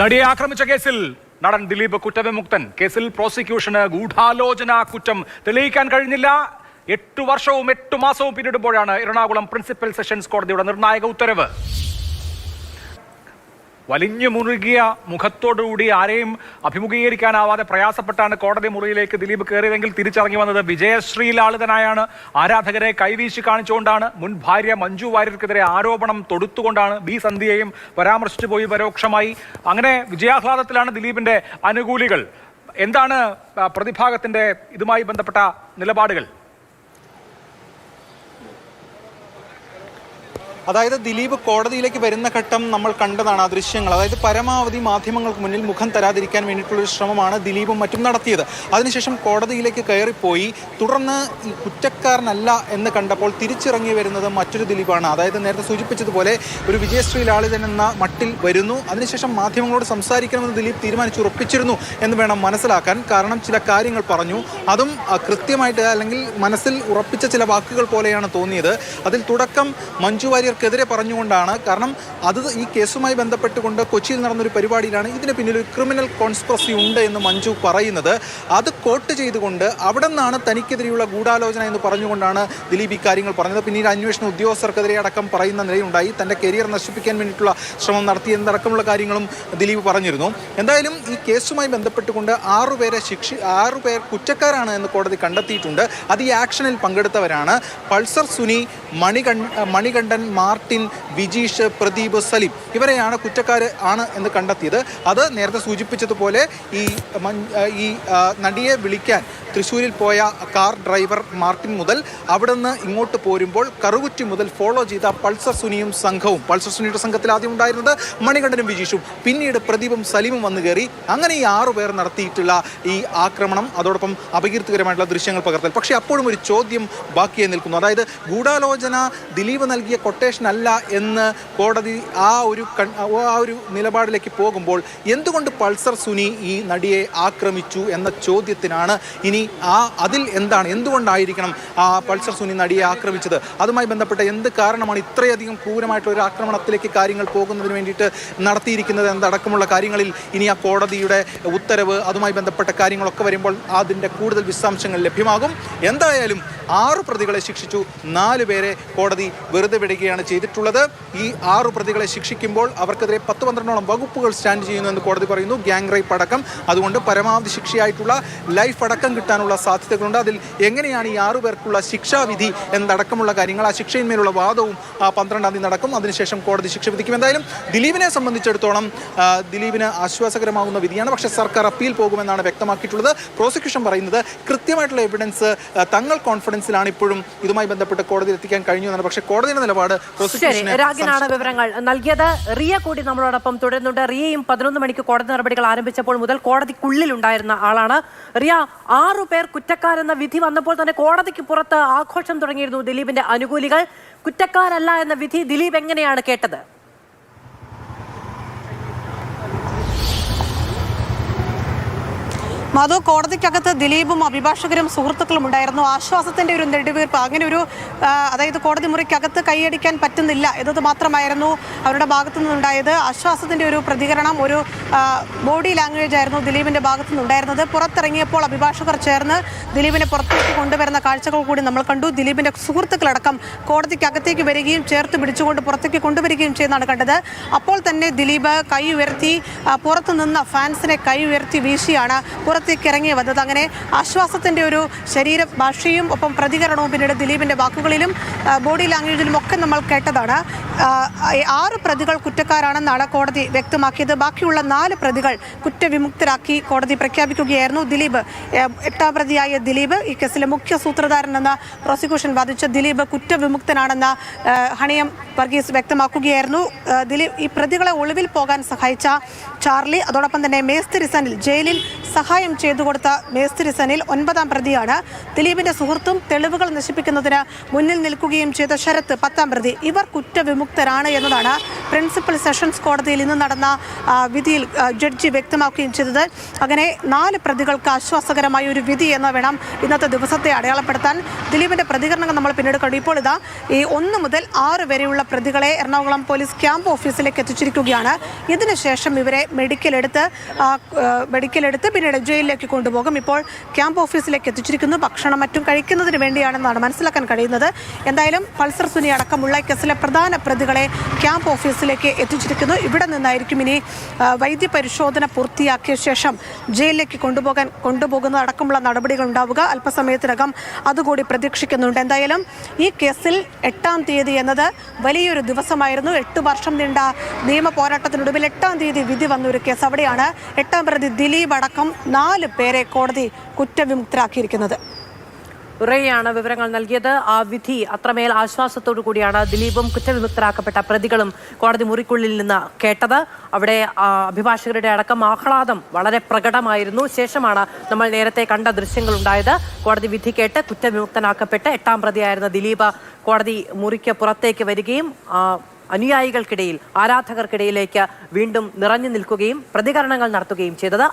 നടിയെ ആക്രമിച്ച കേസിൽ നടൻ ദിലീപ് കുറ്റവിമുക്തൻ. കേസിൽ പ്രോസിക്യൂഷന് ഗൂഢാലോചന കുറ്റം തെളിയിക്കാൻ കഴിഞ്ഞില്ല. എട്ടു വർഷവും എട്ടു മാസവും പിന്നിടുമ്പോഴാണ് എറണാകുളം പ്രിൻസിപ്പൽ സെഷൻസ് കോടതിയുടെ നിർണായക ഉത്തരവ്. വലിഞ്ഞു മുറുകിയ മുഖത്തോടുകൂടി ആരെയും അഭിമുഖീകരിക്കാനാവാതെ പ്രയാസപ്പെട്ടാണ് കോടതി മുറിയിലേക്ക് ദിലീപ് കയറിയതെങ്കിൽ തിരിച്ചറങ്ങി വന്നത് വിജയശ്രീ ലാളിതനായാണ്. ആരാധകരെ കൈവീശി കാണിച്ചുകൊണ്ടാണ്. മുൻ ഭാര്യ മഞ്ജു വാര്യർക്കെതിരെ ആരോപണം തൊടുത്തുകൊണ്ടാണ്. ബി സന്ധ്യയെയും പരാമർശിച്ചു പോയി പരോക്ഷമായി. അങ്ങനെ വിജയാഹ്ലാദത്തിലാണ് ദിലീപിന്റെ അനുകൂലികൾ എന്താണ് പ്രതിഭാഗത്തിന്റെ ഇതുമായി ബന്ധപ്പെട്ട നിലപാടുകൾ? അതായത് ദിലീപ് കോടതിയിലേക്ക് വരുന്ന ഘട്ടം നമ്മൾ കണ്ടതാണ് ആ ദൃശ്യങ്ങൾ. അതായത് പരമാവധി മാധ്യമങ്ങൾക്ക് മുന്നിൽ മുഖം തരാതിരിക്കാൻ വേണ്ടിയിട്ടുള്ളൊരു ശ്രമമാണ് ദിലീപും മറ്റും നടത്തിയത്. അതിനുശേഷം കോടതിയിലേക്ക് കയറിപ്പോയി. തുടർന്ന് കുറ്റക്കാരനല്ല എന്ന് കണ്ടപ്പോൾ തിരിച്ചിറങ്ങി വരുന്നത് മറ്റൊരു ദിലീപാണ്. അതായത് നേരത്തെ സൂചിപ്പിച്ചതുപോലെ ഒരു വിജയശ്രീ ലാളിതൻ എന്ന മട്ടിൽ വരുന്നു. അതിനുശേഷം മാധ്യമങ്ങളോട് സംസാരിക്കണമെന്ന് ദിലീപ് തീരുമാനിച്ചു ഉറപ്പിച്ചിരുന്നു എന്ന് വേണം മനസ്സിലാക്കാൻ. കാരണം ചില കാര്യങ്ങൾ പറഞ്ഞു. അതും കൃത്യമായിട്ട് അല്ലെങ്കിൽ മനസ്സിൽ ഉറപ്പിച്ച ചില വാക്കുകൾ പോലെയാണ് തോന്നിയത്. അതിൽ തുടക്കം മഞ്ജു വാര്യർക്കെതിരെ പറഞ്ഞുകൊണ്ടാണ്. കാരണം അത് ഈ കേസുമായി ബന്ധപ്പെട്ടുകൊണ്ട് കൊച്ചിയിൽ നടന്നൊരു പരിപാടിയിലാണ്. ഇതിന് പിന്നിൽ ഒരു ക്രിമിനൽ കോൺസ്പ്രസി ഉണ്ട് എന്ന് മഞ്ജു പറയുന്നത്. അത് കോട്ട് ചെയ്തുകൊണ്ട് അവിടെ നിന്നാണ് തനിക്കെതിരെയുള്ള ഗൂഢാലോചന എന്ന് പറഞ്ഞുകൊണ്ടാണ് ദിലീപ് ഇക്കാര്യങ്ങൾ കാര്യങ്ങൾ പറഞ്ഞത്. പിന്നീട് അന്വേഷണ ഉദ്യോഗസ്ഥർക്കെതിരെ അടക്കം പറയുന്ന നിലയുണ്ടായി തന്റെ കരിയർ നശിപ്പിക്കാൻ വേണ്ടിയിട്ടുള്ള ശ്രമം നടത്തിയെന്നടക്കമുള്ള കാര്യങ്ങളും ദിലീപ് പറഞ്ഞിരുന്നു. എന്തായാലും ഈ കേസുമായി ബന്ധപ്പെട്ടുകൊണ്ട് ആറുപേരെ ശിക്ഷ ആറുപേർ കുറ്റക്കാരാണ് എന്ന് കോടതി കണ്ടെത്തിയിട്ടുണ്ട്. അത് ഈ ആക്ഷനിൽ പങ്കെടുത്തവരാണ്. പൾസർ സുനി മണികൺ മണികണ്ഠൻ മാർട്ടിൻ വിജീഷ് പ്രദീപ് സലീം ഇവരെയാണ് കുറ്റക്കാർ ആണ് എന്ന് കണ്ടെത്തിയത്. അത് നേരത്തെ സൂചിപ്പിച്ചതുപോലെ ഈ ഈ നടിയെ വിളിക്കാൻ തൃശ്ശൂരിൽ പോയ കാർ ഡ്രൈവർ മാർട്ടിൻ മുതൽ അവിടെ ഇങ്ങോട്ട് പോരുമ്പോൾ കറുകുറ്റി മുതൽ ഫോളോ ചെയ്ത പൾസർ സുനിയും സംഘവും പൾസർ സുനിയുടെ സംഘത്തിൽ ആദ്യം ഉണ്ടായിരുന്നത് മണികണ്ഠനും വിജീഷും. പിന്നീട് പ്രദീപും സലീമും വന്നു കയറി അങ്ങനെ ഈ ആറുപേർ നടത്തിയിട്ടുള്ള ഈ ആക്രമണം അതോടൊപ്പം അപകീർത്തികരമായിട്ടുള്ള ദൃശ്യങ്ങൾ പകർത്തൽ. പക്ഷേ അപ്പോഴും ഒരു ചോദ്യം ബാക്കിയായി നിൽക്കുന്നു. അതായത് ഗൂഢാലോചന ദിലീപ് നൽകിയ കൊട്ടേഷൻ അല്ല എന്ന് കോടതി ആ ഒരു ആ ഒരു നിലപാടിലേക്ക് പോകുമ്പോൾ എന്തുകൊണ്ട് പൾസർ സുനി ഈ നടിയെ ആക്രമിച്ചു എന്ന ചോദ്യത്തിനാണ് ഇനി ആ അതിൽ എന്താണ്? എന്തുകൊണ്ടായിരിക്കണം ആ പൾസർ സുനി നടിയെ ആക്രമിച്ചത്? അതുമായി ബന്ധപ്പെട്ട എന്ത് കാരണമാണ് ഇത്രയധികം ക്രൂരമായിട്ടുള്ള ഒരു ആക്രമണത്തിലേക്ക് കാര്യങ്ങൾ പോകുന്നതിന് വേണ്ടിയിട്ട് നടത്തിയിരിക്കുന്നത് എന്നതടക്കമുള്ള കാര്യങ്ങളിൽ ഇനി ആ കോടതിയുടെ ഉത്തരവ് അതുമായി ബന്ധപ്പെട്ട കാര്യങ്ങളൊക്കെ വരുമ്പോൾ അതിന്റെ കൂടുതൽ വിശദാംശങ്ങൾ ലഭ്യമാകും. എന്തായാലും ആറ് പ്രതികളെ ശിക്ഷിച്ചു. നാല് പേരെ കോടതി വെറുതെ വിടുകയാണ് ചെയ്തിട്ടുള്ളത്. ഈ ആറു പ്രതികളെ ശിക്ഷിക്കുമ്പോൾ അവർക്കെതിരെ പത്ത് പന്ത്രണ്ടോളം വകുപ്പുകൾ സ്റ്റാൻഡ് ചെയ്യുന്നു എന്ന് കോടതി പറയുന്നു. ഗ്യാങ് റേപ്പ് അടക്കം. അതുകൊണ്ട് പരമാവധി ശിക്ഷയായിട്ടുള്ള ലൈഫ് അടക്കം കിട്ടാനുള്ള സാധ്യതകളുണ്ട്. അതിൽ എങ്ങനെയാണ് ഈ ആറു പേർക്കുള്ള ശിക്ഷാവിധി എന്നടക്കമുള്ള കാര്യങ്ങൾ ആ ശിക്ഷയിന്മേലുള്ള വാദവും പന്ത്രണ്ടാം തീയതി നടക്കും. അതിനുശേഷം കോടതി ശിക്ഷ വിധിക്കും. എന്തായാലും ദിലീപിനെ സംബന്ധിച്ചിടത്തോളം ദിലീപിന് ആശ്വാസകരമാകുന്ന വിധിയാണ്. പക്ഷേ സർക്കാർ അപ്പീൽ പോകുമെന്നാണ് വ്യക്തമാക്കിയിട്ടുള്ളത്. പ്രോസിക്യൂഷൻ പറയുന്നത് കൃത്യമായിട്ടുള്ള എവിഡൻസ് തങ്ങൾ കോൺഫിഡൻസിലാണ് ഇപ്പോഴും ഇതുമായി ബന്ധപ്പെട്ട് കോടതിയിൽ എത്തിക്കാൻ കഴിഞ്ഞു എന്നാണ്. പക്ഷേ കോടതിയുടെ നിലപാട് ശരി രാഗിനാണ് വിവരങ്ങൾ. നൽകിയത് റിയ കൂടി നമ്മളോടൊപ്പം തുടരുന്നുണ്ട്. റിയയും പതിനൊന്ന് മണിക്ക് കോടതി നടപടികൾ ആരംഭിച്ചപ്പോൾ മുതൽ കോടതിക്കുള്ളിൽ ഉണ്ടായിരുന്ന ആളാണ്. റിയ ആറു പേർ കുറ്റക്കാരെന്ന വിധി വന്നപ്പോൾ തന്നെ കോടതിക്ക് പുറത്ത് ആഘോഷം തുടങ്ങിയിരുന്നു ദിലീപിന്റെ അനുകൂലികൾ. കുറ്റക്കാരല്ല എന്ന വിധി ദിലീപ് എങ്ങനെയാണ് കേട്ടത്? മധു കോടതിക്കകത്ത് ദിലീപും അഭിഭാഷകരും സുഹൃത്തുക്കളും ഉണ്ടായിരുന്നു. ആശ്വാസത്തിന്റെ ഒരു നെടുവീർപ്പ് അങ്ങനെ ഒരു അതായത് കോടതി മുറിക്കകത്ത് കൈയടിക്കാൻ പറ്റുന്നില്ല എന്നത് മാത്രമായിരുന്നു അവരുടെ ഭാഗത്തു നിന്നുണ്ടായത്. ആശ്വാസത്തിന്റെ ഒരു പ്രതികരണം ഒരു ബോഡി ലാംഗ്വേജ് ആയിരുന്നു ദിലീപിന്റെ ഭാഗത്തു നിന്നുണ്ടായിരുന്നത്. പുറത്തിറങ്ങിയപ്പോൾ അഭിഭാഷകർ ചേർന്ന് ദിലീപിനെ പുറത്തേക്ക് കൊണ്ടുവരുന്ന കാഴ്ചകൾ കൂടി നമ്മൾ കണ്ടു. ദിലീപിന്റെ സുഹൃത്തുക്കളടക്കം കോടതിക്കകത്തേക്ക് വരികയും ചേർത്ത് പിടിച്ചുകൊണ്ട് പുറത്തേക്ക് കൊണ്ടുവരികയും ചെയ്യുന്നതാണ് കണ്ടത്. അപ്പോൾ തന്നെ ദിലീപ് കൈ ഉയർത്തി പുറത്തു നിന്ന ഫാൻസിനെ കൈ ഉയർത്തി വീശിയാണ് പുറത്തേക്ക് ഇറങ്ങി വന്നത്. അങ്ങനെ ആശ്വാസത്തിന്റെ ഒരു ശരീര ഭാഷയും ഒപ്പം പ്രതികരണവും പിന്നീട് ദിലീപിന്റെ വാക്കുകളിലും ബോഡി ലാംഗ്വേജിലും ഒക്കെ നമ്മൾ കേട്ടതാണ്. ആറ് പ്രതികൾ കുറ്റക്കാരാണെന്നാണ് കോടതി വ്യക്തമാക്കിയത്. ബാക്കിയുള്ള നാല് പ്രതികൾ കുറ്റവിമുക്തരാക്കി കോടതി പ്രഖ്യാപിക്കുകയായിരുന്നു. ദിലീപ് എട്ടാം പ്രതിയായ ദിലീപ് ഈ കേസിലെ മുഖ്യ സൂത്രധാരനെന്ന പ്രോസിക്യൂഷൻ വാദിച്ച ദിലീപ് കുറ്റവിമുക്തനാണെന്ന ഹണിയം വർഗീസ് വ്യക്തമാക്കുകയായിരുന്നു. ദിലീപ് ഈ പ്രതികളെ ഒളിവിൽ പോകാൻ സഹായിച്ച ചാർലി അതോടൊപ്പം തന്നെ മേസ്തിരിസനിൽ ജയിലിൽ സഹായം ചെയ്തു കൊടുത്ത മേസ്തിരി സനിൽ ഒൻപതാം പ്രതിയാണ്. ദിലീപിന്റെ സുഹൃത്തും തെളിവുകൾ നശിപ്പിക്കുന്നതിന് മുന്നിൽ നിൽക്കുകയും ചെയ്ത ശരത്ത് പത്താം പ്രതി. ഇവർ കുറ്റവിമുക്തരാണ് എന്നതാണ് പ്രിൻസിപ്പൽ സെഷൻസ് കോടതിയിൽ ഇന്ന് നടന്ന വിധിയിൽ ജഡ്ജി വ്യക്തമാക്കുകയും ചെയ്തത്. അങ്ങനെ നാല് പ്രതികൾക്ക് ആശ്വാസകരമായ ഒരു വിധി എന്ന് വേണം ഇന്നത്തെ ദിവസത്തെ അടയാളപ്പെടുത്താൻ. ദിലീപിന്റെ പ്രതികരണങ്ങൾ നമ്മൾ പിന്നീട് കണ്ടു. ഇപ്പോൾ ഇതാ ഈ ഒന്ന് മുതൽ ആറ് വരെയുള്ള പ്രതികളെ എറണാകുളം പോലീസ് ക്യാമ്പ് ഓഫീസിലേക്ക് എത്തിച്ചിരിക്കുകയാണ്. ഇതിനുശേഷം ഇവരെ മെഡിക്കൽ എടുത്ത് മെഡിക്കൽ എടുത്ത് പിന്നീട് ജയിലിലേക്ക് കൊണ്ടുപോകും. ഇപ്പോൾ ക്യാമ്പ് ഓഫീസിലേക്ക് എത്തിച്ചിരിക്കുന്നു. ഭക്ഷണം മറ്റും കഴിക്കുന്നതിന് വേണ്ടിയാണെന്നാണ് മനസ്സിലാക്കാൻ കഴിയുന്നത്. എന്തായാലും പൾസർ സുനി അടക്കമുള്ള കേസിലെ പ്രധാന പ്രതികളെ ക്യാമ്പ് ഓഫീസിലേക്ക് എത്തിച്ചിരിക്കുന്നു. ഇവിടെ നിന്നായിരിക്കും ഇനി വൈദ്യപരിശോധന പൂർത്തിയാക്കിയ ശേഷം ജയിലിലേക്ക് കൊണ്ടുപോകാൻ കൊണ്ടുപോകുന്ന അടക്കമുള്ള നടപടികൾ ഉണ്ടാവുക അല്പസമയത്തിനകം അതുകൂടി പ്രതീക്ഷിക്കുന്നുണ്ട്. എന്തായാലും ഈ കേസിൽ എട്ടാം തീയതി എന്നത് വലിയൊരു ദിവസമായിരുന്നു. എട്ട് വർഷം നീണ്ട നിയമ പോരാട്ടത്തിനൊടുവിൽ എട്ടാം തീയതി വിധി വന്ന ഒരു കേസ് അവിടെയാണ്. എട്ടാം പ്രതി ദിലീപ് അടക്കം നാല് പേരെ കോടതി കുറ്റവിമുക്തരാക്കിയിരിക്കുന്നത്. ഉറയാണ് വിവരങ്ങൾ നൽകിയത്. ആ വിധി അത്രമേൽ ആശ്വാസത്തോടു കൂടിയാണ് ദിലീപും കുറ്റവിമുക്തരാക്കപ്പെട്ട പ്രതികളും കോടതി മുറിക്കുള്ളിൽ നിന്ന് കേട്ടത്. അവിടെ അഭിഭാഷകരുടെ അടക്കം ആഹ്ലാദം വളരെ പ്രകടമായിരുന്നു. ശേഷമാണ് നമ്മൾ നേരത്തെ കണ്ട ദൃശ്യങ്ങൾ ഉണ്ടായത് കോടതി വിധി കേട്ട് കുറ്റവിമുക്തനാക്കപ്പെട്ട് എട്ടാം പ്രതിയായിരുന്ന ദിലീപ് കോടതി മുറിക്ക് പുറത്തേക്ക് വരികയും അനുയായികൾക്കിടയിൽ ആരാധകർക്കിടയിലേക്ക് വീണ്ടും നിറഞ്ഞു നിൽക്കുകയും പ്രതികരണങ്ങൾ നടത്തുകയും ചെയ്തത്.